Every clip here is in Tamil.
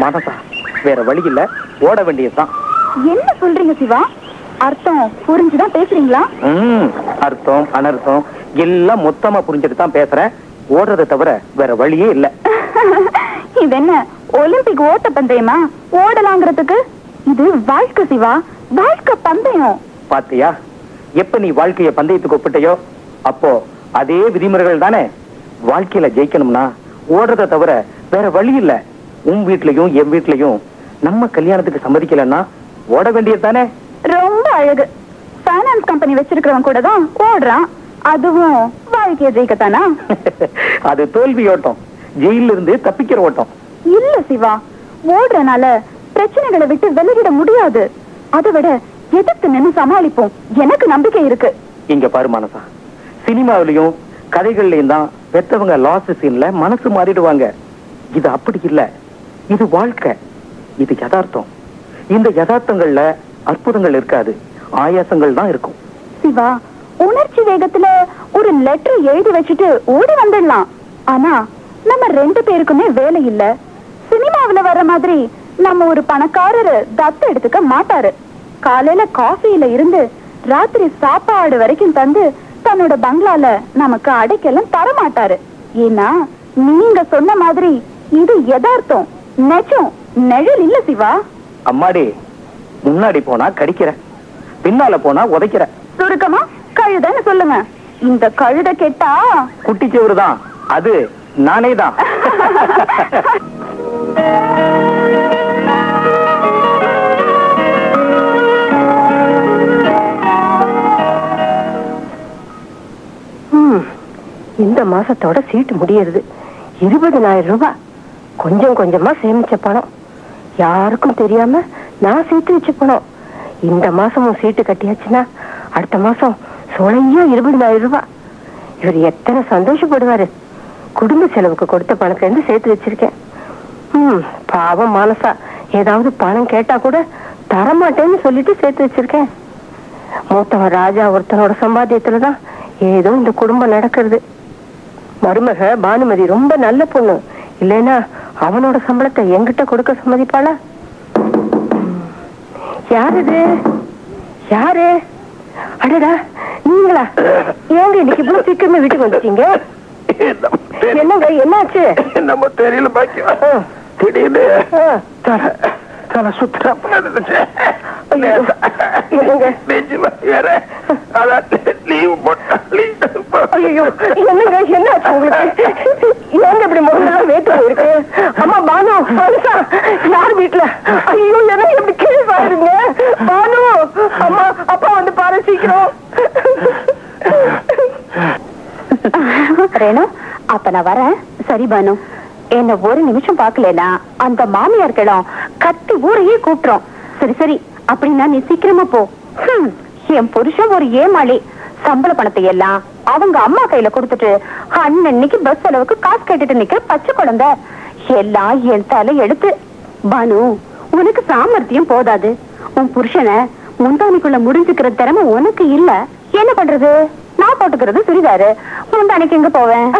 மனசா. வேற வழி இல்ல. ஓட வேண்டியதுதான். என்ன சொல்றீங்க சிவா? அர்த்தம் புரிஞ்சுதான் பேசுறீங்களா? ம் அர்த்தம் அனர்த்தம் எல்லாம் மொத்தமா புரிஞ்சுட்டு தான் பேசுறேன். ஓடுறதை தவிர வேற வழியே இல்ல. இது என்ன ஒலிம்பிக் ஓட்ட பந்தயமா? ஓடலாங்கிறதுக்கு? இது வாழ்க்கை சிவா. வாழ்க்கை பந்தயம். பாத்தியா? எப்ப நீ வாழ்க்கைய பந்தயத்துக்கு ஒப்பிட்டையோ? அப்போ அதே விதிமுறைகள் தானே. வாழ்க்கையில ஜெயிக்கணும்னா ஓடுறதை தவிர வேற வழி இல்ல. உன் வீட்லயும் என் வீட்லயும் நம்ம கல்யாணத்துக்கு சம்மதிக்கலன்னா ஓட வேண்டியது தானே? ரொம்ப அழகு. ஃபைனான்ஸ் கம்பெனி வச்சிருக்கிறவன் கூட தான் ஓடுறான். அதுவும் வாழ்க்கையை ஜெயிக்கத்தானா? அது தோல்வி ஓட்டம். ஜெயில இருந்து தப்பிக்கிற ஓட்டம். இல்ல சிவா. ஓடுறனால பிரச்சனைகளை விட்டு விலகிட முடியாது. அதை விட எதிர்த்து நின்னு சமாளிப்போம். எனக்கு நம்பிக்கை இருக்கு. இங்க பாரு மனசா. சினிமாவிலையும் கதைகள்லயும் தான் பெத்தவங்க லாஸ் சீன்ல மனசு மாறிடுவாங்க. இது அப்படி இல்ல. இது வாழ்க்கை. இது யதார்த்தம். இந்த யதார்த்தங்கள்ல அற்புதங்கள் இருக்காது. ஆயாசங்கள் தான் இருக்கும். சிவா உணர்ச்சி வேகத்துல ஒரு லெட்டர் எழுதி வச்சுட்டு ஓடி வந்துடலாம். ஆனா நம்ம ரெண்டு பேருக்குமே வேலை இல்ல. சினிமாவுல வர்ற மாதிரி நம்ம ஒரு பணக்காரரு தத்து எடுத்துக்க மாட்டாரு. காலையில காஃபியில இருந்து ராத்திரி சாப்பாடு வரைக்கும் தந்து தன்னோட பங்களால நமக்கு அடைக்கெல்லாம் தர மாட்டாரு ஏன்னா நீங்க சொன்ன மாதிரி இது யதார்த்தம். நெஜம் நிழல் இல்ல சிவா. அம்மாடி முன்னாடி போனா கடிக்கிற பின்னால போனா உதைக்கிற. சுருக்கமா கழுதைன்னு சொல்லுங்க. இந்த கழுதை கெட்டா குட்டிச்சவரு தான் அது நானே தான். இந்த மாசத்தோட சீட்டு முடியறது. இருபதனாயிரம் ரூபாய். கொஞ்சம் கொஞ்சமா சேமிச்ச பணம். யாருக்கும் தெரியாம நான் சேர்த்து வச்ச பணம். இந்த மாசமும் சீட்டு கட்டியாச்சுன்னா அடுத்த மாசம் சோழையா இருபதாயிரம் ரூபாய். இவர் எத்தனை சந்தோஷப்படுவாரு. குடும்ப செலவுக்கு கொடுத்த பணத்தை இருந்து சேர்த்து வச்சிருக்கேன். ம் பாவம் மானசா. ஏதாவது பணம் கேட்டா கூட தரமாட்டேன்னு சொல்லிட்டு சேர்த்து வச்சிருக்கேன். மூத்தவன் ராஜா ஒருத்தனோட சம்பாத்தியத்துலதான் ஏதோ இந்த குடும்பம் நடக்கிறது. மருமக பானுமதி ரொம்ப நல்ல பொண்ணு. இல்லைன்னா அவனோட சம்பளத்தை என்கிட்ட கொடுக்க சம்மதிப்பாளா. யார் இது யாரு? அடடா நீங்களா? ஏங்க இன்னைக்கு இவ்வளவு சீக்கிரமே வீட்டுக்கு வந்துட்டீங்க? என்னங்க என்னாச்சு? நம்ம தெரியல பாக்கியம் திடீர்னு. தலை தலை அப்பா வந்து பாரு சீக்கிரம். ரேணு அப்ப நான் வரேன். சரி பானு. என்ன ஒரு நிமிஷம் பாக்கலனா அந்த மாமியார் கிளம் கத்தி ஊரையே கூட்டுறோம் சரி சரி. அப்படின்னா நீ சீக்கிரமா போ. ஹம், என் புருஷன் ஒரு ஏமாளி. சம்பள பணத்தை எல்லாம் அவங்க அம்மா கையில கொடுத்துட்டு அன்னன்னைக்கு பஸ் செலவுக்கு காசு கேட்டுட்டு நிக்கிற பச்சை குழந்தை. எல்லாம் என் தலை எடுத்து பானு உனக்கு சாமர்த்தியம் போதாது. உன் புருஷனை முந்தானிக்குள்ள முடிஞ்சுக்கிற திறமை உனக்கு இல்ல. என்ன பண்றது? நான் போட்டுக்கிறது சுடிதாரு. முந்தானிக்கு எங்க போவேன்?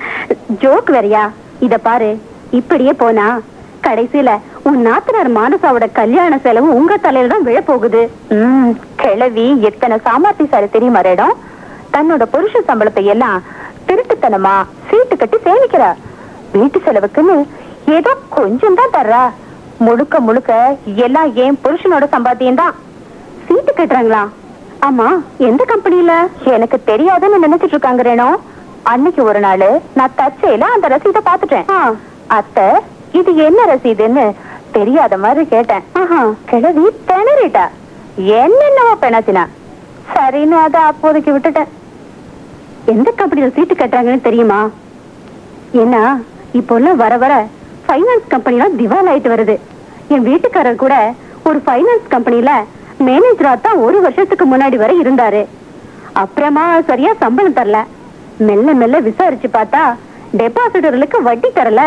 ஜோக் வேறையா? இத பாரு. இப்படியே போனா கடைசியில உன் நாத்தனார் மானசாவோட கல்யாண செலவு உங்க தலையில தான் விழப்போகுது ம், கிழவி எத்தனை சாமர்த்தியசாலி தெரியுமா இடம் தன்னோட புருஷ சம்பளத்தை எல்லாம் திருட்டுத்தனமா சீட்டு கட்டி சேமிக்கிறா. வீட்டு செலவுக்குன்னு ஏதோ கொஞ்சம் தான் தர்றா. முழுக்க முழுக்க எல்லாம் ஏன் புருஷனோட சம்பாத்தியம் தான். சீட்டு கட்டுறாங்களா? ஆமா எந்த கம்பெனில எனக்கு தெரியாதுன்னு நினைச்சிட்டு இருக்காங்க ரேணு. அன்னைக்கு ஒரு நாள் நான் தச்சையில அந்த ரசீதை பாத்துட்டேன் அத்தை இது என்ன ரசீதுன்னு தெரியாத மாதிரி கேட்டேன். ஆஹா, கிழவி திணறிட்டா. என்னென்னவோ பெணாச்சினா சரின்னு அதை அப்போதைக்கு விட்டுட்டேன். எந்த கம்பெனியில் சீட்டு கட்டுறாங்கன்னு தெரியுமா? ஏன்னா இப்போல்லாம் வர வர ஃபைனான்ஸ் கம்பெனிலாம் திவால் ஆயிட்டு வருது. என் வீட்டுக்காரர் கூட ஒரு ஃபைனான்ஸ் கம்பெனியில மேனேஜரா தான் ஒரு வருஷத்துக்கு முன்னாடி வரை இருந்தாரு. அப்புறமா சரியா சம்பளம் தரல. மெல்ல மெல்ல விசாரிச்சு பார்த்தா டெபாசிட்டர்களுக்கு வட்டி தரல.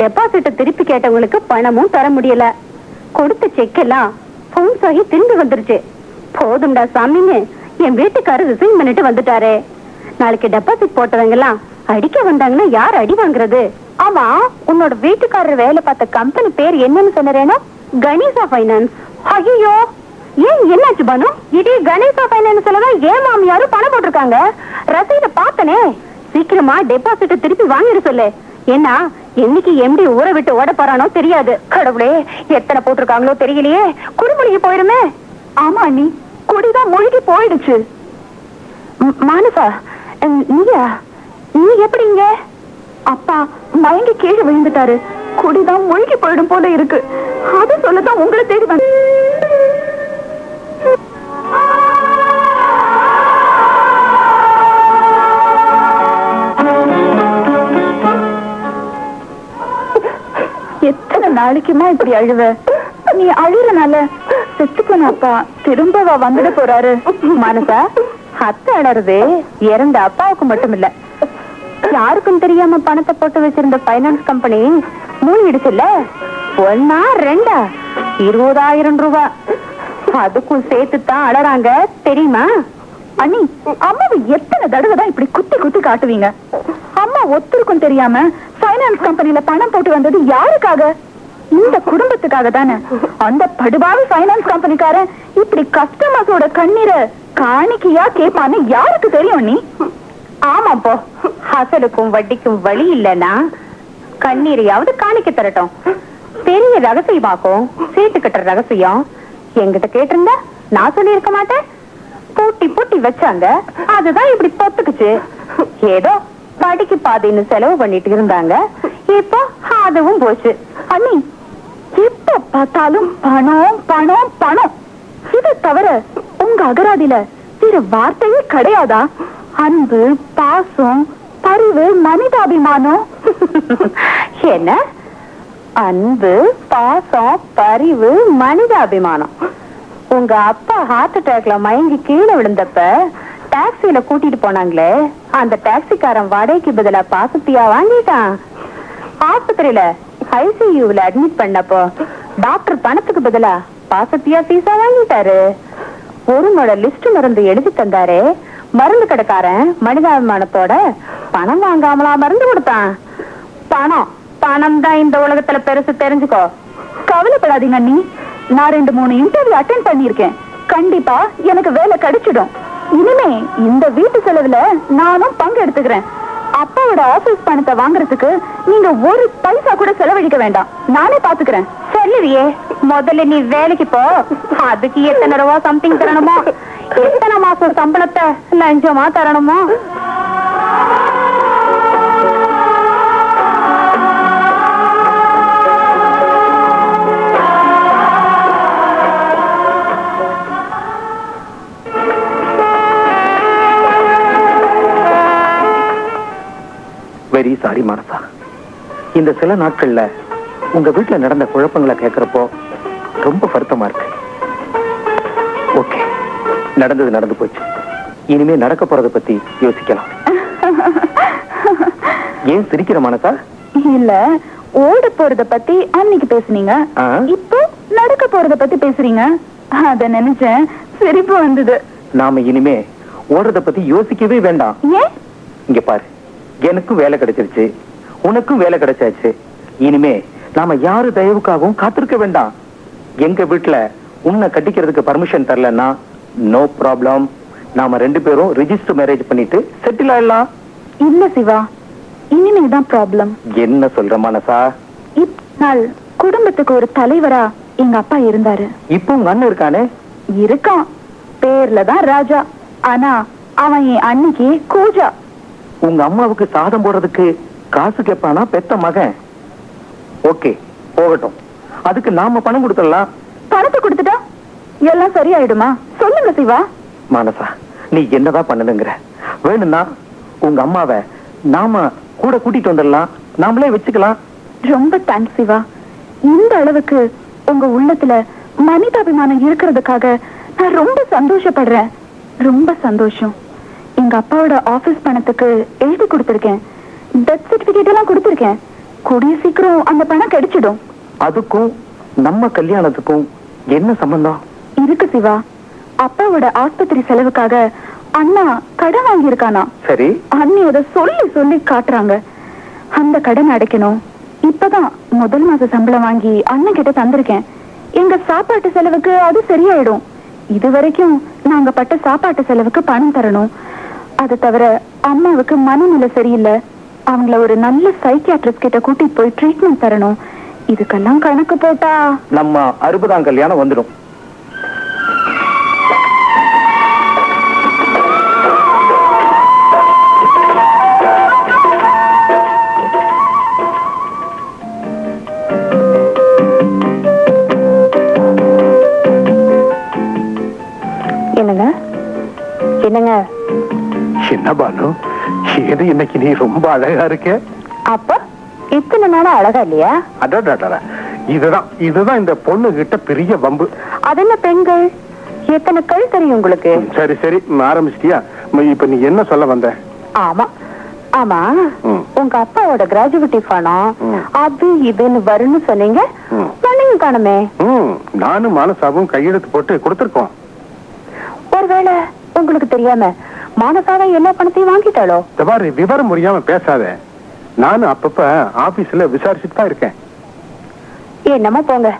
டெபாசிட்ட திருப்பி கேட்டவங்களுக்கு பணமும் தர முடியல. கொடுத்த செக் எல்லாம் பவுன்ஸ் ஆகி திரும்பி வந்துருச்சு. போதும்டா சாமின்னு என் வீட்டுக்காரர் ரிசைன் பண்ணிட்டு வந்துட்டாரு. நாளைக்கு டெபாசிட் போட்டவங்க எல்லாம் அடிக்க வந்தாங்கன்னா யார் அடி வாங்குறது? ஆமா உன்னோட வீட்டுக்காரர் வேலை பார்த்த கம்பெனி பேர் என்னன்னு சொன்னரேனா கணேசா ஃபைனான்ஸ் ஐயோ ஏன் என்னாச்சு பானு? இது கணேசா ஃபைனான்ஸ்ல தான் ஏன் மாமியாரும் பணம் போட்டிருக்காங்க? ரசீத பார்த்தனே. சீக்கிரமா டெபாசிட் திருப்பி வாங்கிட சொல்லு. என்ன என்னைக்கு எம்டி ஊரை விட்டு ஓட போறானோ தெரியாது. கடவுளே எத்தனை போட்டிருக்காங்களோ தெரியலையே. குடிமொழிக்கு போயிடுமே ஆமா அண்ணி. குடிதான் மூழ்கி போயிடுச்சு. மானசா நீயா? நீ எப்படிங்க அப்பா மயங்கி கீழே விழுந்துட்டாரு. குடிதான் மூழ்கி போயிடும் போல இருக்கு. அது சொல்லதான் உங்களை தேடி வந்து எத்தனை நாளைக்குமா இப்படி அழுவ? நீ அழுறனால செத்து போன அப்பா திரும்பவா வந்துட போறாரு. மனசா? அத்தை அழறது இறந்த அப்பாவுக்கு மட்டும் இல்ல யாருக்கும் தெரியாம பணத்தை போட்டு வச்சிருந்த பைனான்ஸ் கம்பெனி மூழ்கிடுச்சுல்ல ஒன்னா ரெண்டா? இருபதாயிரம் ரூபாய் அதுக்கும் சேர்த்து தான் அழறாங்க தெரியுமா? அண்ணி அம்மாவை எத்தனை தடவை தான் இப்படி குத்தி குத்தி காட்டுவீங்க? அம்மா ஒத்துருக்கும் தெரியாம பைனான்ஸ் கம்பெனில பணம் போட்டு வந்தது யாருக்காக? இந்த குடும்பத்துக்காக தானே? அந்த படுபாவி பைனான்ஸ் கம்பெனிக்காரன் இப்படி கஸ்டமர்ஸோட கண்ணீரை காணிக்கையா கேட்பான்னு யாருக்கு தெரியும் நீ? ஆமா போ. அசலுக்கும் வட்டிக்கும் வழி இல்லைன்னா கண்ணீரையாவது காணிக்க தரட்டும். பெரிய ரகசியமாக்கும் சீட்டு கட்டுற ரகசியம். என்கிட்ட கேட்டிருந்தா? நான் சொல்லியிருக்க மாட்டேன். பூட்டி பூட்டி வச்சாங்க. அதுதான் இப்படி பொத்துக்குச்சு. ஏதோ படிக்கு பாதின்னு செலவு பண்ணிட்டு இருந்தாங்க. இப்போ அதுவும் போச்சு. அண்ணி எப்ப பார்த்தாலும் பணம் பணம் பணம். இதை தவிர உங்க அகராதியில வேற வார்த்தையே கிடையாதா? அன்பு பாசம் பரிவு மனிதாபிமானம். என்ன? அன்பு பாசம் பரிவு மனிதாபிமானம். உங்க அப்பா ஹார்ட் அட்டாக்ல மயங்கி கீழே விழுந்தப்ப டாக்ஸில கூட்டிட்டு போனாங்களே அந்த டாக்ஸிக்காரன் வாடகைக்கு பதிலா பாசத்தியா வாங்கிட்டான். ஆஸ்பத்திரியில ஐசியூல அட்மிட் பண்ணப்போ டாக்டர் பணத்துக்கு பதிலா பாசத்தியா பீஸா வாங்கிட்டாரு. ஒரு முறை லிஸ்ட் மருந்து எழுதி தந்தாரே. மருந்து கடைக்காரன் மனிதாபிமானத்தோட பணம் வாங்காமலா மருந்து கொடுத்தான். பணம் பணம் தான் இந்த உலகத்துல பெருசு தெரிஞ்சுக்கோ. கவலைப்படாதீங்க அண்ணி. நான் ரெண்டு மூணு இன்டர்வியூ அட்டென்ட் பண்ணிருக்கேன் கண்டிப்பா எனக்கு வேலை கிடைச்சிடும். இனிமே இந்த வீட்டு செலவுல நானும் பங்கு எடுத்துக்கிறேன். அப்பாவோட ஆபீஸ் பணத்தை வாங்குறதுக்கு நீங்க ஒரு பைசா கூட செலவழிக்க வேண்டாம். நானே பாத்துக்கிறேன். சொல்லுவியே முதல்ல நீ வேலைக்கு போ. அதுக்கு எத்தனை ரூபா சம்திங் தரணுமோ? எத்தனை மாசம் சம்பளத்தை லஞ்சமா தரணுமோ? சாரி மானசா? இந்த சில நாட்கள்ல உங்க வீட்டுல நடந்த குழப்பங்களை கேட்கறப்போ ரொம்ப வருத்தமா இருக்கு. ஓகே நடந்தது நடந்து போச்சு. இனிமே நடக்க போறத பத்தி யோசிக்கலாம். ஏன் சிரிக்கிற மனசா? இல்ல ஓட போறத பத்தி அன்னைக்கு பேசுனீங்க. இப்போ நடக்க போறத பத்தி பேசுறீங்க. அத நினைச்சேன் சிரிப்பு வந்தது. நாம இனிமே ஓடுறத பத்தி யோசிக்கவே வேண்டாம். ஏன்? இங்க பாரு. எனக்கும் வேலை கிடைச்சிருச்சு. உனக்கும் வேலை கிடைச்சாச்சு. இனிமே நாம யாரு தயவுக்காகவும் காத்திருக்க வேண்டாம். எங்க வீட்டுல உன்னை கட்டிக்கிறதுக்கு பர்மிஷன் தரலன்னா நோ ப்ராப்ளம் நாம ரெண்டு பேரும் ரிஜிஸ்டர் மேரேஜ் பண்ணிட்டு செட்டில் ஆயிடலாம். இல்ல சிவா இனிமேதான் ப்ராப்ளம் என்ன சொல்ற மனசா? நாள் குடும்பத்துக்கு ஒரு தலைவரா எங்க அப்பா இருந்தாரு. இப்போ உங்க அண்ணன் இருக்கானே? இருக்கான். பேர்ல தான் ராஜா. ஆனா அவன் என் அன்னைக்கு கூஜா. உங்க அம்மாவுக்கு சாதம் போடுறதுக்கு காசு கேட்பானா பெத்த மகன்? ஓகே போகட்டும். அதுக்கு நாம பணம் கொடுத்துடலாம். பணத்தை கொடுத்துட்டா? எல்லாம் சரியாயிடுமா? சொல்லுங்க சிவா. மானசா நீ என்னதான் பண்ணணுங்கிற வேணும்னா உங்க அம்மாவை நாம கூட கூட்டிட்டு வந்துடலாம். நாமளே வச்சுக்கலாம். ரொம்ப தேங்க்ஸ் சிவா. இந்த அளவுக்கு உங்க உள்ளத்துல மனிதாபிமானம் இருக்கிறதுக்காக நான் ரொம்ப சந்தோஷப்படுறேன். ரொம்ப சந்தோஷம். எங்க அப்பாவோட ஆபீஸ் பணத்துக்கு எழுதி கொடுத்திருக்கேன். டெத் சர்டிபிகேட் எல்லாம் கொடுத்திருக்கேன். கூடிய சீக்கிரம் அந்த பணம் கிடைச்சிடும். அதுக்கும் நம்ம கல்யாணத்துக்கும் என்ன சம்பந்தம்? இருக்கு சிவா. அப்பாவோட ஆஸ்பத்திரி செலவுக்காக அண்ணா கடன் வாங்கியிருக்கானா? சரி. அண்ணி அதை சொல்லி சொல்லி காட்டுறாங்க. அந்த கடன் அடைக்கணும். இப்பதான் முதல் மாச சம்பளம் வாங்கி அண்ணன் கிட்ட தந்திருக்கேன். எங்க சாப்பாட்டு செலவுக்கு அது சரியாயிடும். இது வரைக்கும் நாங்க பட்ட சாப்பாட்டு செலவுக்கு பணம் தரணும். அது தவிர அம்மாவுக்கு மனநிலை சரியில்லை. அவங்கள ஒரு நல்ல சைக்கியாட்ரிஸ்ட் கிட்ட கூட்டிட்டு போய் ட்ரீட்மெண்ட் தரணும். இதுக்கெல்லாம் கணக்கு போட்டா. நம்ம அறுபதாம் கல்யாணம் வந்துடும். என்ன பானு ஏது இன்னைக்கு நீ ரொம்ப அழகா இருக்க? அப்ப இத்தனை நாளா அழகா இல்லையா? அடடடட இதுதான் இதுதான் இந்த பொண்ணு கிட்ட பெரிய வம்பு. அது என்ன பெண்கள்? எத்தனை கல் தெரியும் உங்களுக்கு? சரி சரி ஆரம்பிச்சிட்டியா? இப்ப நீ என்ன சொல்ல வந்த? ஆமா ஆமா. உங்க அப்பாவோட கிராஜுவிட்டி பணம். அது இதுன்னு வரும்னு சொன்னீங்க. பண்ணீங்க காணுமே. நானும் மானசாவும் கையெழுத்து போட்டு கொடுத்துருக்கோம். ஒருவேளை உங்களுக்கு தெரியாம மானசாதான் எல்லா பணத்தையும் வாங்கிட்டாளோ? இந்த மாதிரி விவரம் முடியாம பேசாத. நானும் அப்பப்ப ஆபீஸ்ல விசாரிச்சுட்டு தான் இருக்கேன். என்னமோ போங்க.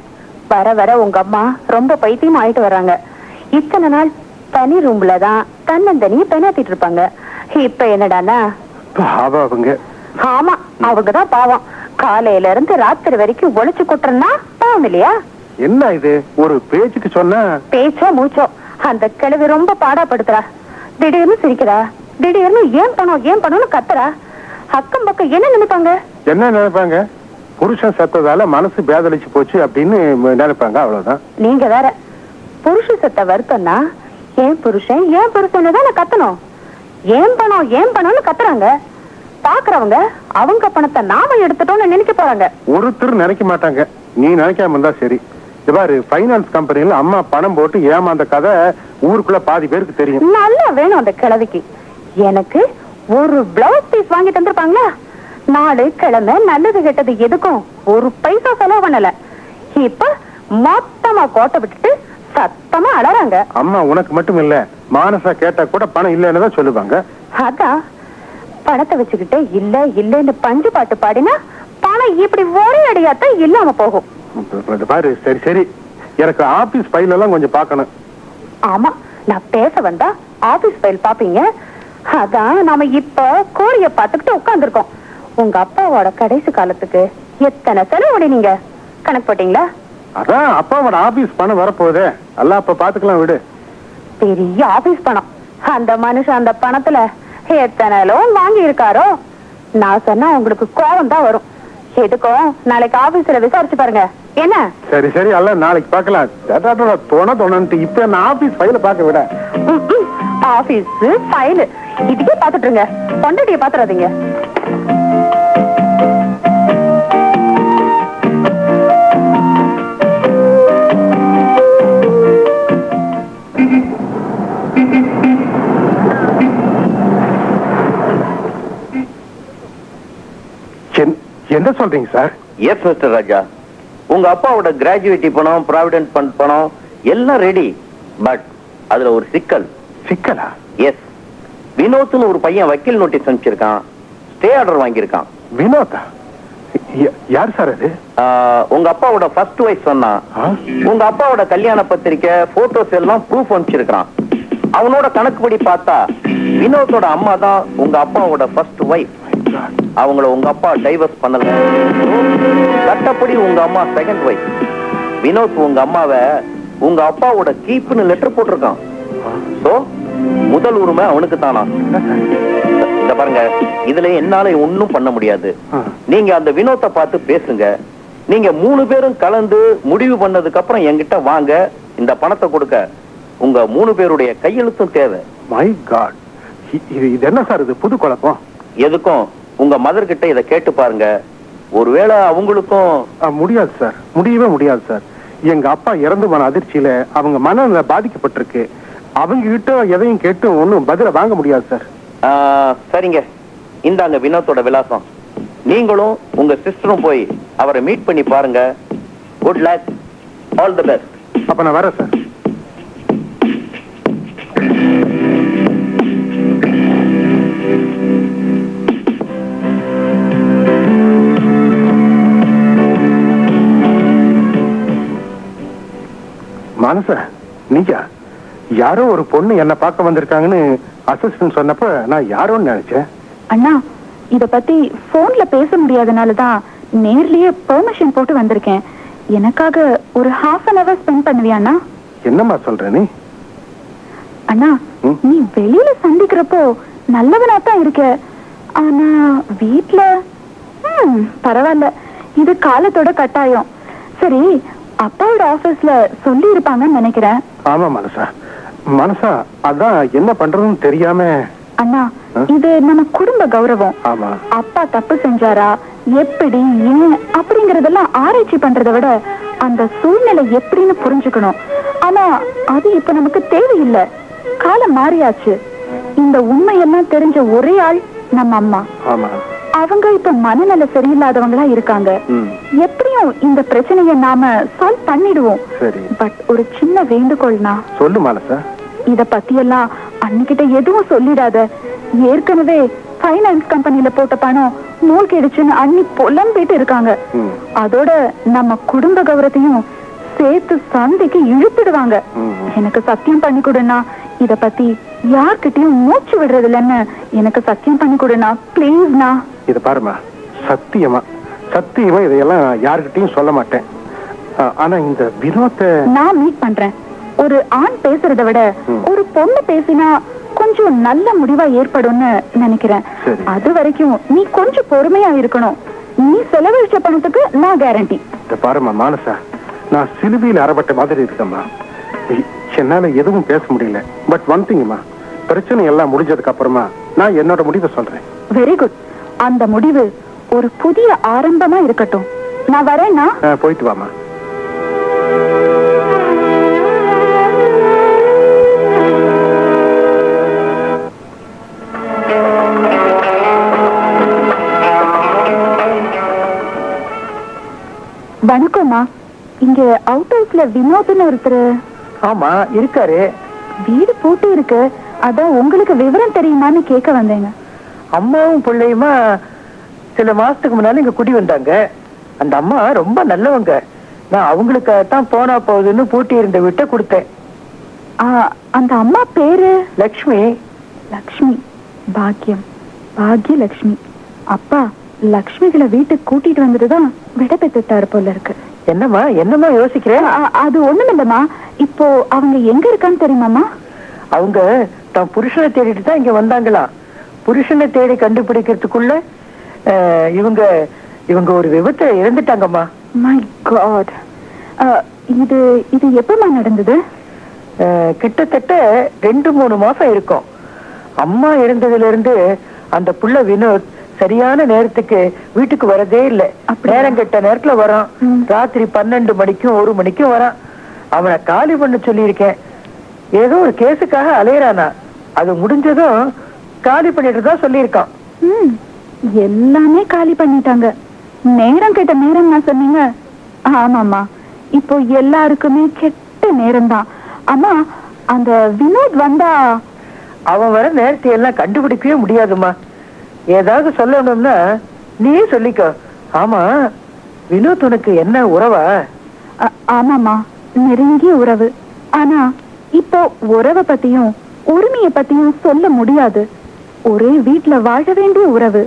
வர வர உங்க அம்மா ரொம்ப பைத்தியம் ஆயிட்டு வர்றாங்க இத்தனை நாள் தனி ரூம்ல தான் தன்னந்தனிய பெணாத்திட்டு இருப்பாங்க. இப்ப என்னடான்னா? பாவம் அவங்க. ஆமா அவங்கதான் பாவம். காலையில இருந்து ராத்திரி வரைக்கும் ஒளிச்சு கொட்டுறனா பாவம் இல்லையா? என்ன இது? ஒரு பேச்சுக்கு சொன்னா பேச்சோ மூச்சோ. அந்த கிழவி ரொம்ப பாடாப்படுத்துறா. திடீர்னு சிரிக்கிறா. திடீர்னு ஏன் பணம் ஏன் பணம்னு கத்துறா. அக்கம் பக்கம் என்ன நினைப்பாங்க? என்ன நினைப்பாங்க? புருஷன் செத்ததால மனசு பேதலிச்சு போச்சு அப்படின்னு நினைப்பாங்க அவ்வளவுதான். நீங்க வேற புருஷ செத்த வருத்தம்னா ஏன் புருஷன் ஏன் புருஷன் தான் கத்தணும். ஏன் பணம் ஏன் பணம்னு கத்துறாங்க. பாக்குறவங்க அவங்க பணத்தை நாம எடுத்துட்டோம்னு நினைக்க போறாங்க. ஒருத்தர் நினைக்க மாட்டாங்க. நீ நினைக்காம இருந்தா சரி. பாரு ஃபைனான்ஸ் கம்பெனில அம்மா பணம் போட்டு ஏமாந்த கதை ஊருக்குள்ள பாதி பேருக்கு தெரியும். நல்லா வேணும் அந்த கிழவிக்கு. எனக்கு ஒரு பிளவுஸ் பீஸ் வாங்கி தந்திருப்பாங்களா? நாலு கிழமை நல்லது கெட்டது எதுக்கும் ஒரு பைசா செலவு பண்ணல. இப்ப மொத்தமா கோட்டை விட்டுட்டு சத்தமா அலறாங்க. அம்மா உனக்கு மட்டும் இல்ல மானசா கேட்டா கூட பணம் இல்லைன்னு தான் சொல்லுவாங்க. அதான் பணத்தை வச்சுக்கிட்டு இல்ல இல்லன்னு பஞ்சு பாட்டு பாடினா பணம் இப்படி ஒரே அடியாத்தான் இல்லாம போகும். பாரு. சரி சரி. எனக்கு ஆபீஸ் ஃபைல் எல்லாம் கொஞ்சம் பார்க்கணும். ஆமா நான் பேச வந்தா ஆபீஸ் ஃபைல் பாப்பீங்க அதான் நாம இப்ப கோழிய பாத்துக்கிட்டு உட்கார்ந்துருக்கோம். உங்க அப்பாவோட கடைசி காலத்துக்கு எத்தனை செலவு நீங்க கணக்கு போட்டீங்களா? அதான் அப்பாவோட ஆபீஸ் பணம் வரப்போகுதே. எல்லாம் அப்ப பாத்துக்கலாம் விடு. பெரிய ஆபீஸ் பணம். அந்த மனுஷன் அந்த பணத்துல எத்தனை லோன் வாங்கி இருக்காரோ நான் சொன்னா உங்களுக்கு கோபம் தான் வரும். எதுக்கும் நாளைக்கு ஆபீஸ்ல விசாரிச்சு பாருங்க. என்ன? சரி சரி எல்லாம் நாளைக்கு பார்க்கலாம். தோண தோணுன்ட்டு இப்ப என்ன ஆபீஸ் ஃபைல பார்க்க விட? ஆபீஸ் ஃபைல் இதுக்கே பாத்துட்டு இருங்க பொண்டாட்டிய பாத்துறாதீங்க என்ன சொல்றீங்க சார்? எஸ் மிஸ்டர் ராஜா உங்க அப்பாவோட கிராஜுவேட்டி பணம் ப்ராவிடென்ட் ஃபண்ட் பணம் எல்லாம் ரெடி பட் அதுல ஒரு சிக்கல். சிக்கலா? எஸ் வினோத்னு ஒரு பையன் வக்கீல் நோட்டீஸ் அனுப்பிச்சிருக்கான். ஸ்டே ஆர்டர் வாங்கியிருக்கான். வினோதா யார் சார் அது? உங்க அப்பாவோட ஃபர்ஸ்ட் ஒய்ஃப் சொன்னா? உங்க அப்பாவோட கல்யாண பத்திரிக்கை போட்டோஸ் எல்லாம் ப்ரூஃப் அனுப்பிச்சிருக்கான் அவனோட கணக்குப்படி பார்த்தா வினோத்தோட அம்மா தான் உங்க அப்பாவோட ஃபர்ஸ்ட் ஒய்ஃப் அவங்கள உங்க அப்பா டைவர்ஸ் பண்ணல. சட்டப்படி உங்க அம்மா செகண்ட் ஒய்ஃப் வினோத் உங்க அம்மாவை உங்க அப்பாவோட கீப்னு லெட்டர் போட்டிருக்கான். சோ முதல் உரிமை அவனுக்கு தானா? இந்த பாருங்க இதுல என்னால ஒண்ணும் பண்ண முடியாது. நீங்க அந்த வினோத்தை பார்த்து பேசுங்க. நீங்க மூணு பேரும் கலந்து முடிவு பண்ணதுக்கு அப்புறம் என்கிட்ட வாங்க. இந்த பணத்தை கொடுக்க. உங்க மூணு பேருடைய கையெழுத்தும் தேவை. மை காட் இது என்ன சார் இது? புது குழப்பம். எதுக்கும்? உங்க மதர் கிட்ட இதை கேட்டு பாருங்க. ஒருவேளை அவங்களுக்கும் முடியாது சார். முடியவே முடியாது சார். எங்க அப்பா இறந்து போன அதிர்ச்சியில அவங்க மனநிலை பாதிக்கப்பட்டிருக்கு. அவங்க கிட்ட எதையும் கேட்டு ஒன்றும் பதில வாங்க முடியாது சார். சரிங்க. இந்தாங்க வினோத்தோட விலாசம். நீங்களும் உங்க சிஸ்டரும் போய் அவரை மீட் பண்ணி பாருங்க. Good luck all the best அப்ப நான் வரேன் சார். மனச நீயா? யாரோ ஒரு பொண்ணு என்ன பார்க்க வந்திருக்காங்கன்னு அசிஸ்டன்ட் சொன்னப்ப நான் யாரோன்னு நினைச்சேன்? அண்ணா இத பத்தி போன்ல பேச முடியாதனால தான் நேர்லயே பெர்மிஷன் போட்டு வந்திருக்கேன். எனக்காக ஒரு ஹாஃப் அன் அவர் ஸ்பெண்ட் பண்ணுவியாண்ணா என்னம்மா சொல்ற நீ? அண்ணா? நீ வெளியில சந்திக்கிறப்போ நல்லவனா தான் இருக்க. ஆனா வீட்ல ம், பரவாயில்ல. இது காலத்தோட கட்டாயம். சரி அப்பாவோட ஆபீஸ்ல சொல்லி இருப்பாங்கன்னு நினைக்கிறேன். ஆமா மனசா. மனசா அதான் என்ன பண்றதுன்னு தெரியாம. அண்ணா? இது நம்ம குடும்ப கௌரவம். அப்பா தப்பு செஞ்சாரா? எப்படி ஏன்? அப்படிங்கறதெல்லாம் ஆராய்ச்சி பண்றதை விட அந்த சூழ்நிலை எப்படின்னு புரிஞ்சுக்கணும். ஆனா அது இப்ப நமக்கு தேவையில்லை. காலம் மாறியாச்சு. இந்த உண்மையெல்லாம் தெரிஞ்ச ஒரே ஆள் நம்ம அம்மா. ஆமா. அவங்க இப்ப மனநல சரியில்லாதவங்களா இருக்காங்க. எப்படியும் இந்த பிரச்சனைய நாம சால்வ் பண்ணிடுவோம். பட் ஒரு சின்ன வேண்டுகோள்னா. சொல்லு மனசா இத பத்தியெல்லாம் அன்னிக்கிட்ட எதுவும் சொல்லிடாத. ஏற்கனவே ஃபைனான்ஸ் கம்பெனில போட்ட பணம் மூழ்கிடுச்சுன்னு அண்ணி புலம்பிட்டு இருக்காங்க. அதோட நம்ம குடும்ப கௌரவத்தையும் சேர்த்து சந்தைக்கு இழுத்துடுவாங்க. எனக்கு சத்தியம் பண்ணி கொடுண்ணா இத பத்தி யார்கிட்டயும் மூச்சு விடுறது இல்லைன்னு எனக்கு சத்தியம் பண்ணி கொடுண்ணா ப்ளீஸ்ண்ணா இத பாருமா சத்தியமா சத்தியமா இதையெல்லாம் யாருக்கிட்டையும் சொல்ல மாட்டேன். ஆனா இந்த வினோத்தை நான் மீட் பண்றேன். ஒரு ஆண் பேசுறத விட. ஒரு பொண்ணு பேசினா கொஞ்சம் நல்ல முடிவா ஏற்படும்னு நினைக்கிறேன். அது வரைக்கும் நீ கொஞ்சம் பொறுமையா இருக்கணும். நீ செலவழிச்ச பணத்துக்கு நான் கேரண்டி பாருமா மானசா நான் சிலுவையில் அறப்பட்ட மாதிரி இருக்கேம்மா. என்னால எதுவும் பேச முடியல. பட் ஒன் திங்மா பிரச்சனை எல்லாம் முடிஞ்சதுக்கு அப்புறமா நான் என்னோட முடிவை சொல்றேன். வெரி குட் அந்த முடிவு ஒரு புதிய ஆரம்பமா இருக்கட்டும். நான் வரேன்னா? போயிட்டு வாமா வணக்கம்மா. இங்க அவுட் ஹவுஸ்ல வினோத்னு ஒருத்தர். ஆமா இருக்காரு. வீடு பூட்டி இருக்கு. அதான் உங்களுக்கு விவரம் தெரியுமான்னு கேட்க வந்தேங்க. அம்மாவும் பிள்ளையுமா சில மாசத்துக்கு முன்னால இங்க குடி வந்தாங்க. அந்த அம்மா ரொம்ப நல்லவங்க. நான் அவங்களுக்கு தான் போனா போகுதுன்னு பூட்டி இருந்த வீட்டை கொடுத்தேன். அந்த அம்மா பேரு? லக்ஷ்மி. லக்ஷ்மி. பாக்கியம். பாக்ய லக்ஷ்மி அப்பா லக்ஷ்மிகளை வீட்டுக்கு கூட்டிட்டு வந்துட்டு தான் விட பெற்றுட்டாரு போல இருக்கு. என்னம்மா என்னம்மா யோசிக்கிற? அ- அது ஒண்ணும் இல்லம்மா. இப்போ அவங்க எங்க இருக்கான்னு தெரியுமாமா அவங்க தன் புருஷனை தேடிட்டு தான் இங்க வந்தாங்களாம். புருஷனை தேடி கண்டுபிடிக்கிறதுக்குள்ள இவங்க இவங்க ஒரு விபத்தை இறந்துட்டாங்கம்மா. மை காட் இது இது எப்பமா நடந்தது? கிட்டத்தட்ட ரெண்டு மூணு மாசம் இருக்கும். அம்மா இறந்ததுல இருந்து அந்த புள்ள வினோத் சரியான நேரத்துக்கு வீட்டுக்கு வரதே இல்ல? நேரம் கெட்ட நேரத்துல வரான். ராத்திரி பன்னெண்டு மணிக்கும் ஒரு மணிக்கும் வரான். அவனை காலி பண்ண சொல்லியிருக்கேன். ஏதோ ஒரு கேஸுக்காக அலையறானா. அது முடிஞ்சதும் காலி பண்ணிட்டு தான் சொல்லியிருக்கான் ம் எல்லாமே காலி பண்ணிட்டாங்க. நேரம் கெட்ட நேரம் நான் சொன்னீங்க. ஆமாம்மா இப்போ எல்லாருக்குமே கெட்ட நேரம் தான் அம்மா அந்த வினோத் வந்தா அவன் வர நேரத்தை எல்லாம் கண்டுபிடிக்கவே முடியாதும்மா. ஏதாவது சொல்லணும்னா நீயே சொல்லிக்கோ. ஆமா வினோத் உனக்கு என்ன உறவா? ஆமாம்மா நெருங்கிய உறவு. ஆனா இப்போ உறவை பத்தியும் உரிமையை பத்தியும் சொல்ல முடியாது. ஒரே வீட்ல வாழ வேண்டிய உறவு.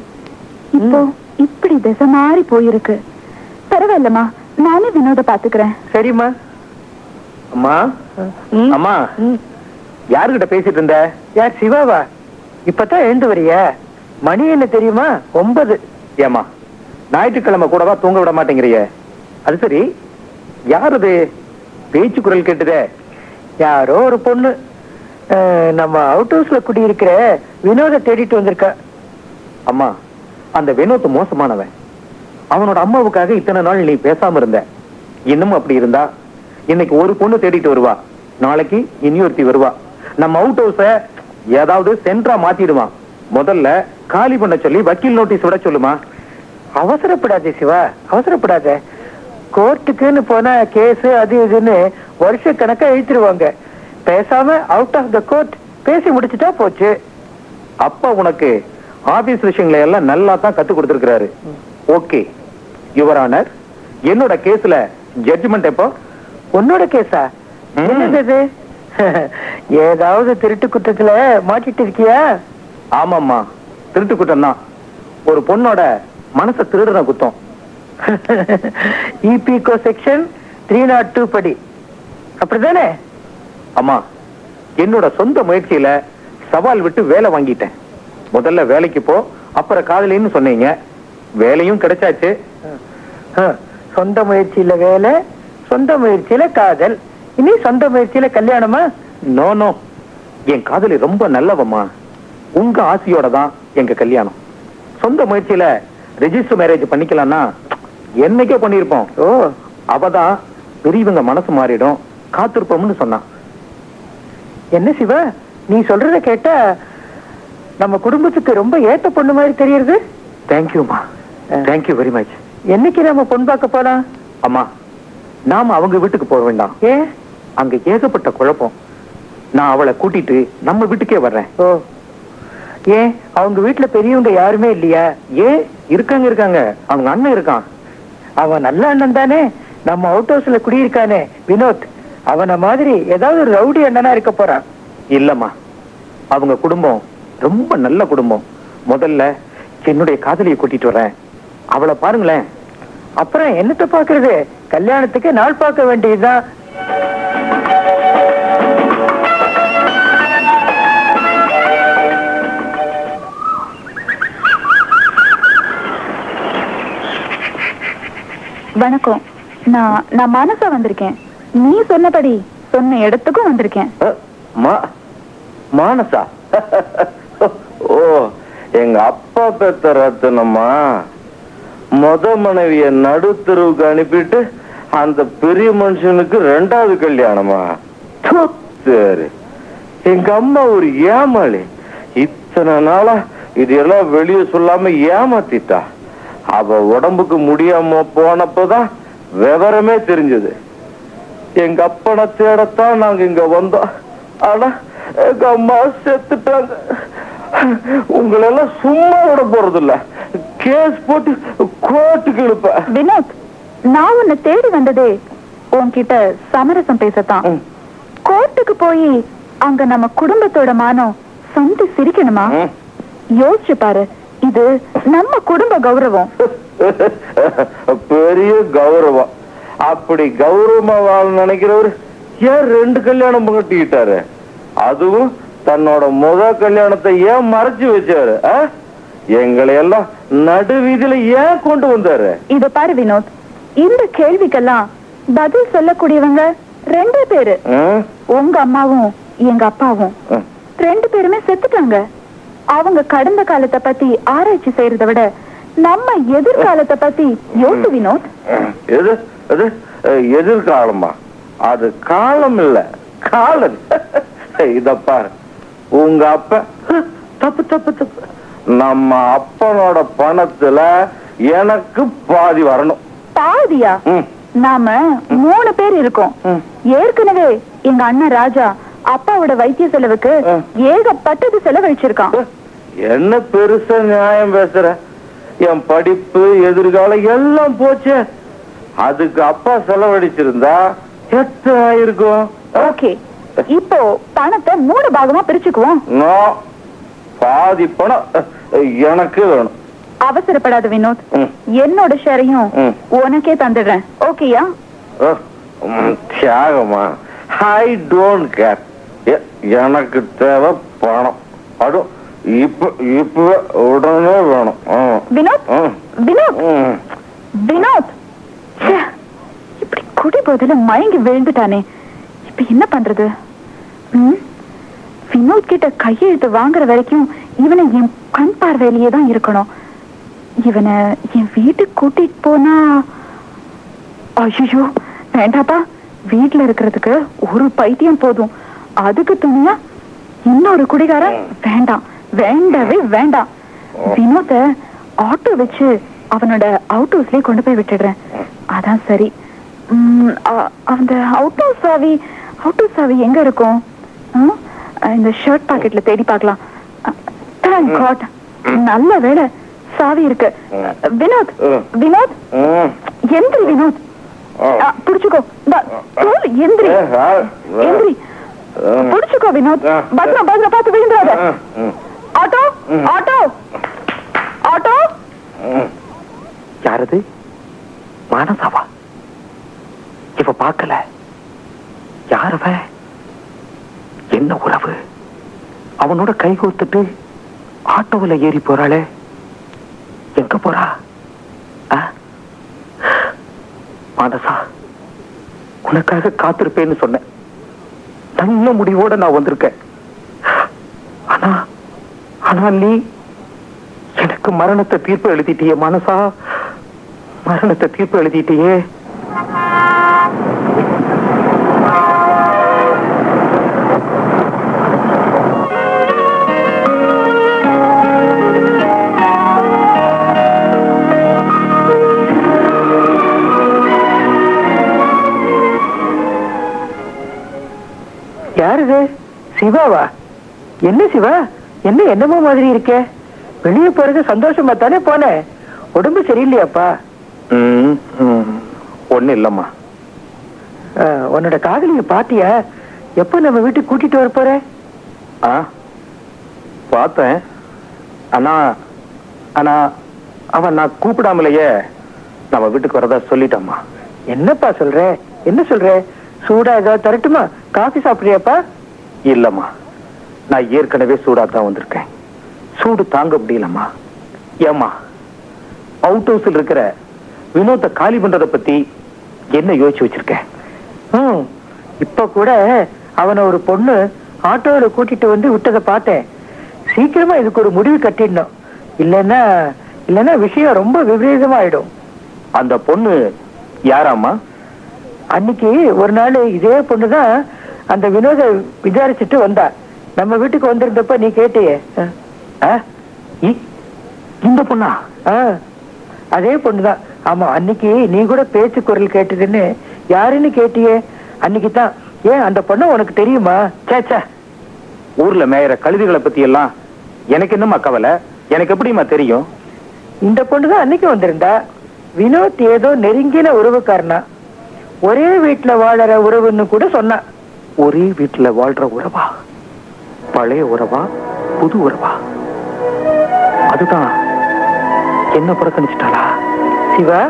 இப்போ இப்படி திசை மாறி போயிருக்கு. பரவாயில்லம்மா நானே வினோத பாத்துக்கிறேன். சரிம்மா. அம்மா. அம்மா. யாருகிட்ட பேசிட்டு இருந்த? யார் சிவாவா? இப்பதான் எழுந்து வரியா. மணி என்ன தெரியுமா? ஒன்பது. ஏமா ஞாயிற்றுக்கிழமை கூடவா தூங்க விட மாட்டேங்கிறியே? அது சரி. யார் அது? பேச்சு குரல் கேட்டுதே. யாரோ ஒரு பொண்ணு. நம்ம அவுட் ஹவுஸ்ல குடியிருக்கிற வினோத தேடிட்டு வந்திருக்கா. அம்மா அந்த வினோத் மோசமானவன். அவனோட அம்மாவுக்காக இத்தனை நாள் நீ பேசாம இருந்த. இன்னும் அப்படி இருந்தா இன்னைக்கு ஒரு பொண்ணு தேடிட்டு வருவா. நாளைக்கு இனியொருத்தி வருவா. நம்ம அவுட் ஹவுஸ ஏதாவது சென்ட்ரா மாத்திடுவான் முதல்ல காலி பண்ண சொல்லி வக்கீல் நோட்டீஸ் விட சொல்லுமா? அவசரப்படாதே சிவா அவசரப்படாத. கோர்ட்டுக்குன்னு போனா கேஸ் அது இதுன்னு வருஷ கணக்கா இழுத்துருவாங்க. பேசாம அவுட் ஆஃப் த கோர்ட் பேசி முடிச்சுட்டா போச்சு. அப்பா உனக்கு ஆபீஸ் விஷயங்களை எல்லாம் நல்லா தான் கத்து கொடுத்திருக்கிறாரு. ஓகே யுவர் ஆனர் என்னோட கேஸ்ல ஜட்ஜ்மெண்ட் எப்போ? உன்னோட கேஸா. என்னது? ஏதாவது திருட்டு குற்றத்துல மாட்டிட்டு இருக்கியா? ஆமாம்மா திருட்டு குற்றம் தான். ஒரு பொண்ணோட மனசை திருடுற குத்தம். இபிகோ செக்ஷன் த்ரீ நாட் டூ படி. அப்படிதானே? அம்மா என்னோட சொந்த முயற்சியில சவால் விட்டு வேலை வாங்கிட்டேன். முதல்ல வேலைக்கு போ அப்புறம் காதலின்னு சொன்னீங்க. வேலையும் கிடைச்சாச்சு. சொந்த முயற்சியில வேலை சொந்த முயற்சியில காதல். இனி சொந்த முயற்சியில கல்யாணமா? நோ நோ என் காதலி ரொம்ப நல்லவம்மா. உங்க ஆசையோட தான் எங்க கல்யாணம். சொந்த முயற்சியில ரெஜிஸ்டர் மேரேஜ் பண்ணிக்கலாம்னா என்னைக்கே பண்ணிருப்போம் ஓ. அவதான் பெரியவங்க மனசு மாறிடும். காத்திருப்போம்னு சொன்னான். என்ன சிவா? நீ சொல்றத கேட்டா நம்ம குடும்பத்துக்கு ரொம்ப ஏத்த பொண்ணு மாதிரி தெரியுது தேங்க்யூமா தேங்க்யூ வெரி மச் என்னைக்கு நம்ம பொண்ணு பார்க்க போலாம்? அம்மா நாம அவங்க வீட்டுக்கு போக வேண்டாம். ஏன் அங்க ஏகப்பட்ட குழப்பம். நான் அவளை கூட்டிட்டு நம்ம வீட்டுக்கே வர்றேன். ஓ. ஏன் அவங்க வீட்டுல பெரியவங்க யாருமே இல்லையா? ஏன் இருக்காங்க இருக்காங்க. அவங்க அண்ணன் இருக்கான். அவன் நல்ல அண்ணன் தானே? நம்ம அவுட் ஹவுஸ்ல குடியிருக்கானே. வினோத் அவன மாதிரி ஏதாவது ஒரு ரவுடி அண்ணனா இருக்க போறான் இல்லம்மா. அவங்க குடும்பம் ரொம்ப நல்ல குடும்பம். முதல்ல என்னுடைய காதலியை கூட்டிட்டு வரேன். அவளை பாருங்களேன். அப்புறம் என்னத்த பாக்குறது? கல்யாணத்துக்கு நாள் பார்க்க வேண்டியதுதான். வணக்கம். நான் நான் மனசா வந்திருக்கேன். நீ சொன்னபடி சொன்ன இடத்துக்கும் வந்திருக்கேன். மானசா? ஓ எங்க அப்பா பெத்த ரத்தனம்மா. மொத மனைவிய நடுத்தருவுக்கு அனுப்பிட்டு அந்த பெரிய மனுஷனுக்கு ரெண்டாவது கல்யாணமா சரி. எங்க அம்மா ஒரு ஏமாளி. இத்தனை நாளா இது எல்லாம் வெளியே சொல்லாம ஏமாத்திட்டா. அவ உடம்புக்கு முடியாம போனப்பதான் விவரமே தெரிஞ்சது. எங்க அப்பனை தேடத்தான் நாங்க இங்க வந்தோம். ஆனா எங்க அம்மா செத்துட்டாங்க. உங்களை எல்லாம் சும்மா விட போறது இல்ல கேஸ் போட்டு கோர்ட்டுக்கு இழுப்ப வினோத் நான் உன்னை தேடி வந்ததே உன்கிட்ட சமரசம் பேசத்தான். கோர்ட்டுக்கு போய் அங்க நம்ம குடும்பத்தோட மானம் சந்தி சிரிக்கணுமா. யோசிச்சு பாரு இது நம்ம குடும்ப கௌரவம். பெரிய கௌரவம். அப்படி கௌரவமா வாழ நினைக்கிறவர் ஏன் ரெண்டு கல்யாணம் கட்டிக்கிட்டாரு அதுவும் தன்னோட முத கல்யாணத்தை ஏன் மறைச்சு வச்சாரு? எங்களை எல்லாம் நடுவீதியில ஏன் கொண்டு வந்தாரு? இத பாரு வினோத் இந்த கேள்விக்கெல்லாம் பதில் சொல்லக்கூடியவங்க ரெண்டு பேரு? உங்க அம்மாவும் எங்க அப்பாவும். ரெண்டு பேருமே செத்துட்டாங்க. அவங்க கடந்த காலத்தை பத்தி ஆராய்ச்சி செய்யறதை விட நம்ம எதிர்காலத்தை பத்தி யோசி வினோத். அஹ், எதிர்காலமா? அது காலம் இல்ல காலம் இத பாரு. உங்க அப்பா தப்பு தப்பு தப்பு. நம்ம அப்பனோட பணத்துல எனக்கு பாதி வரணும். பாதியா. நாம மூணு பேர் இருக்கோம். ஏற்கனவே எங்க அண்ணன் ராஜா அப்பாவோட வைத்திய செலவுக்கு. ஏகப்பட்டது செலவழிச்சிருக்கான். என்ன பெருசா நியாயம் பேசுற? என் படிப்பு எதிர்காலம் எல்லாம் போச்சே. அதுக்கு அப்பா செலவழிச்சிருந்தா எத்தனை ஆயிருக்கும்? ஓகே. இப்போ பணத்தை மூணு பாகமா பிரிச்சுக்குவோம். பாதி பணம் எனக்கு வேணும். அவசரப்படாத வினோத். என்னோட ஷேரையும். உனக்கே தந்துடுறேன். ஓகேயா? தியாகமா? ஐ டோன்ட் கேர் எனக்கு தேவை பணம். அதுவும் இப்ப இப்ப உடனே வேணும். வினோத். வினோத். வினோத். இப்படி குடி போதில மயங்கி விழுந்துட்டானே. இப்ப என்ன பண்றது? வினோத் கிட்ட கையெழுத்து வாங்குற வரைக்கும் இவனை என் கண் பார்வையிலேயே தான் இருக்கணும். இவனை என் வீட்டுக்கு கூட்டிட்டு போனா ஐயோ வேண்டாப்பா. வீட்டுல இருக்கிறதுக்கு ஒரு பைத்தியம் போதும். அதுக்கு துணியா இன்னொரு குடிகாரன் வேண்டாம். வேண்டவே வேண்டாம். வினோத ஆட்டோ வச்சு அவனோட அவுட் ஹவுஸ்லயே கொண்டு போய் விட்டுடுறேன். அதான் சரி. அந்த அவுட் ஹவுஸ் சாவி அவுட் ஹவுஸ் சாவி எங்க இருக்கும்? இந்த ஷர்ட் பாக்கெட்ல தேடி பார்க்கலாம். தேங்க் காட் நல்ல வேளை சாவி இருக்கு. வினோத். வினோத். எந்திரி வினோத். புடிச்சுக்கோ. தோல், எந்திரி. எந்திரி. புடிச்சுக்கோ வினோத். பத்ரா பத்ரா பார்த்து விழுந்துடாத ஆட்டோ. ஆட்டோ? ஆட்டோ. யாரது? மனசாவா இவ பார்க்கல. யாரவ? என்ன உறவு? அவனோட கை கோத்துட்டு ஆட்டோவில் ஏறி போறாளே. எங்க போறா? மனசா மானசா உனக்காக காத்திருப்பேன்னு சொன்னேன். நல்ல முடிவோட நான் வந்திருக்கேன். ஆனா ஆனா நீ எனக்கு மரணத்தை தீர்ப்பு எழுதிட்டிய மனசா. மரணத்தை தீர்ப்பு எழுதிட்டியே. யாரு சிவாவா? என்ன சிவா? என்ன என்னமோ மாதிரி இருக்க? வெளியே போறது சந்தோஷமா தானே போனேன் உடம்பு சரியில்லையாப்பா? ஒண்ணு இல்லம்மா. உன்னோட காதலிய பாத்தியா? எப்ப நம்ம வீட்டுக்கு கூட்டிட்டு வர போற? ஆ பார்த்தேன். ஆனா ஆனா அவன் நான் கூப்பிடாமலேயே நம்ம வீட்டுக்கு வரதா சொல்லிட்டாம்மா. என்னப்பா சொல்ற? என்ன சொல்ற? சூடா ஏதாவது தரட்டுமா? காஃபி சாப்பிடுறியாப்பா? இல்லம்மா. நான் ஏற்கனவே சூடா தான் வந்திருக்கேன். சூடு தாங்க முடியலம்மா. ஏம்மா அவுட் ஹவுஸ்ல இருக்கிற வினோத்தை காலி பண்றத பத்தி என்ன யோசிச்சு வச்சிருக்கேன் ம் இப்ப கூட அவனை ஒரு பொண்ணு ஆட்டோல கூட்டிட்டு வந்து விட்டதை பார்த்தேன். சீக்கிரமா இதுக்கு ஒரு முடிவு கட்டிடணும். இல்லைன்னா இல்லைன்னா விஷயம் ரொம்ப விபரீதமா ஆயிடும் அந்த பொண்ணு யாராம்மா? அன்னைக்கு ஒரு நாள் இதே பொண்ணுதான் அந்த வினோத விசாரிச்சுட்டு வந்தா. நம்ம வீட்டுக்கு வந்திருந்தப்ப நீ கேட்டியே. இந்த பொண்ணா? ஆ அதே பொண்ணுதான். ஆமா அன்னைக்கு நீ கூட பேச்சு குரல் கேட்டதுன்னு யாருன்னு கேட்டியே? அன்னைக்கு தான் ஏன் அந்த பொண்ணு உனக்கு தெரியுமா? சே சே ஊர்ல மேயிற கழுதிகளை பத்தி எல்லாம் எனக்கு என்னம்மா கவலை? எனக்கு எப்படிம்மா தெரியும்? இந்த பொண்ணு தான் அன்னைக்கு வந்திருந்தா. வினோத் ஏதோ நெருங்கின உறவுக்காரனா. ஒரே வீட்டுல வாழற உறவுன்னு கூட சொன்னா. ஒரே வீட்டுல வாழ்ற உறவா? பழைய உறவா? புது உறவா? அதுதான் என்ன புறக்கணிச்சிட்டாளா? சிவா?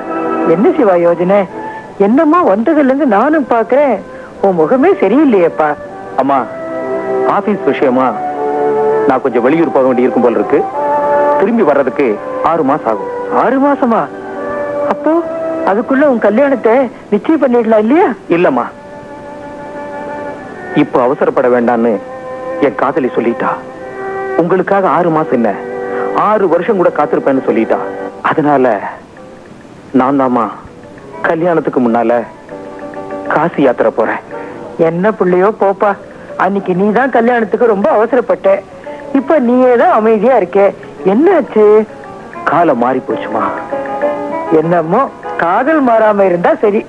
என்ன சிவா யோஜனை? என்னம்மா வந்ததுல இருந்து நானும் பாக்குறேன் உன் முகமே சரியில்லையேப்பா. அம்மா ஆபீஸ் விஷயமா? நான் கொஞ்சம் வெளியூர் போக வேண்டி இருக்கும் போல இருக்கு. திரும்பி வர்றதுக்கு ஆறு மாசம் ஆகும். ஆறு மாசமா? அப்போ அதுக்குள்ள உன் கல்யாணத்தை நிச்சயம் பண்ணிடலாம் இல்லையா? இல்லம்மா. இப்போ அவசரப்பட வேண்டான்னு என் காதலி சொல்லிட்டா. உங்களுக்காக ஆறு மாசம் என்ன? ஆறு வருஷம் கூட காத்திருப்பேன்னு சொல்லிட்டா. அதனால நான் தாம்மா கல்யாணத்துக்கு முன்னால காசி யாத்திரை போறேன். என்ன புள்ளையோ போப்பா. அன்னைக்கு நீ தான் கல்யாணத்துக்கு ரொம்ப அவசரப்பட்ட. இப்ப நீயே தான் அமைதியா இருக்க. என்னாச்சு? காலம் மாறி போச்சுமா என்னமோ காதல் மாறாம இருந்தா சரி.